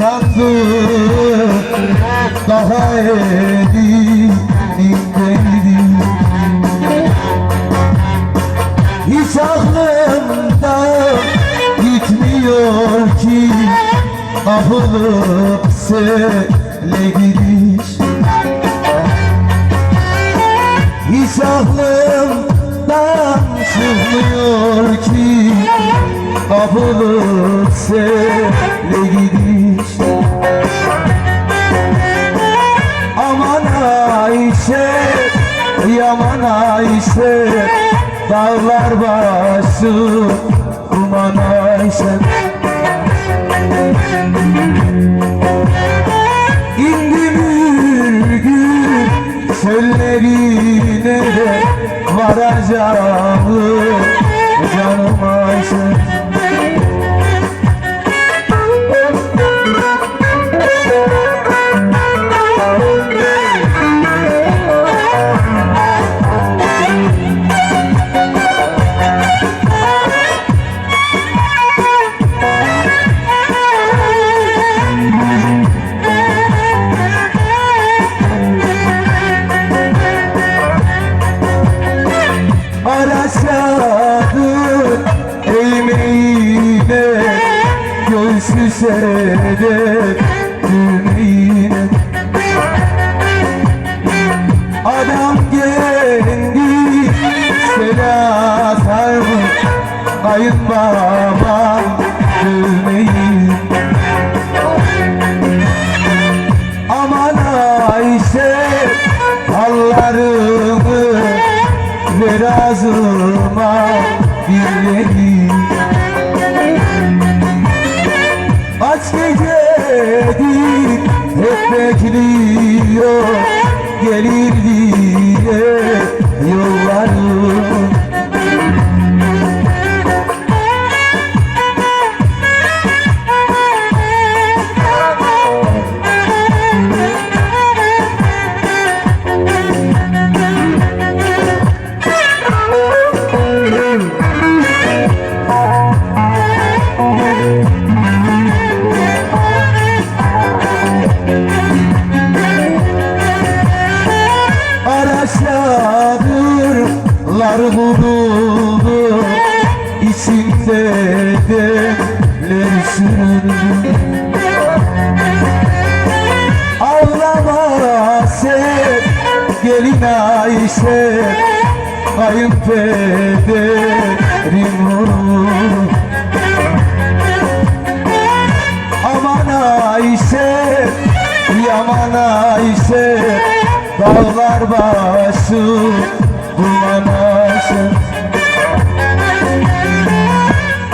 sandım Daha elimdeydi Hiç aklımda gitmiyor ki Kapılıp sele gidiş Hiç aklımdan çıkmıyor ki Kapılıp sele gidiş Aman Ayşe, yaman Ayşe Dağlar başı, duman Ayşe. İndi bir gün çöllerine varacağım eğmeğine Göğsü sede düğmeğine Adam geldi Sela sarmış Kayınbabam düğmeyi Aman Ayşe Hallarımı ver ağzıma birleri Aç gecedir hep bekliyor Gelir diye yollarım gelin Ayşe Kayınpederim vurur Aman Ayşe, yaman Ayşe Dağlar başı, duman Ayşe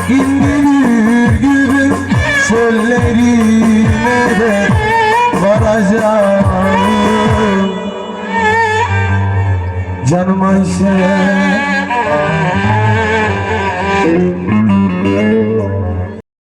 İndirir gülüm çöllerine de varacağım Canım Ayşe